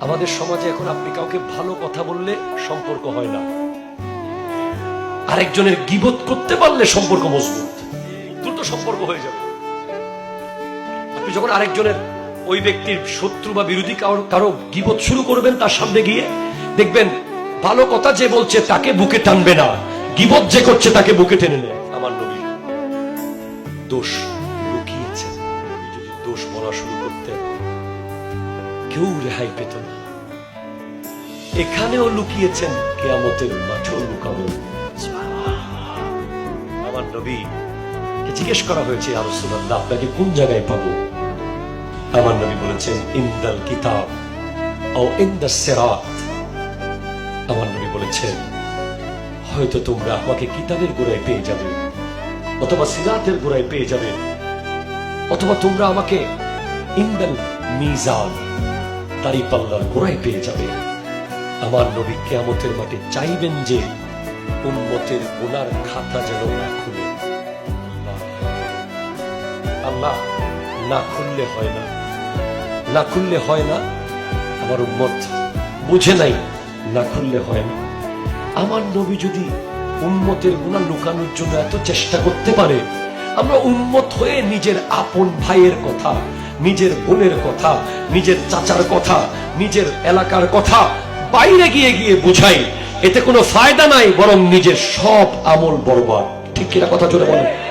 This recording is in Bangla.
আমাদের সমাজে এখন আপনি কাউকে ভালো কথা বললে সম্পর্ক হয় না। আরেকজনের গিবত করতে পারলে সম্পর্ক মজবুত। দ্রুত সম্পর্ক হয়ে যাবে। আপনি যখন আরেকজনের ওই ব্যক্তির শত্রু বা বিরোধী কারও কারও গিবত শুরু করবেন তার সামনে গিয়ে, দেখবেন ভালো কথা যে বলছে তাকে বুকে টানবে না। গিবত যে করছে তাকে বুকে টেনে নেয়। আমার নবী দোষ লুকিয়েছেন। যদি দোষ বলা শুরু করতেন কেউ রেহাই পেত না এখানেও লুকিয়েছেন কেয়ামতের মাঠেও লুকাবেন। আমার নবী জিজ্ঞেস করা হয়েছে, আর সুনাল্লাহ আপনাকে কোন জায়গায় পাবো? আমার নবী বলেছেন, ইন্দাল কিতাব ও ইন্দা সেরাত। আমার নবী বলেছেন, হয়তো তোমরা আমাকে কিতাবের গোড়ায় পেয়ে যাবে অথবা সিরাতের গোড়ায় পেয়ে যাবে অথবা তোমরা আমাকে ইন্দাল মিজান দাড়ি পাল্লার গোড়ায় পেয়ে যাবে। আমার নবী কেয়ামতের মাঠে চাইবেন যে উন্মতের গুনার খাতা যেন না খুলে। আল্লাহ, না খুললে হয় না। না খুললে হয় না, আমার উন্মত বুঝে নাই, না খুললে হয় না। আমার নবী যদি উন্মতের গুণা লুকানোর জন্য এত চেষ্টা করতে পারে, আমরা উন্মত হয়ে নিজের আপন ভাইয়ের কথা নিজের বোনের কথা, নিজের চাচার কথা, নিজের এলাকার কথা বাইরে গিয়ে গিয়ে বুঝাই। এতে কোনো ফায়দা নাই, বরং নিজের সব আমল বরবাদ। ঠিক কিনা কথা জোরে বলেন?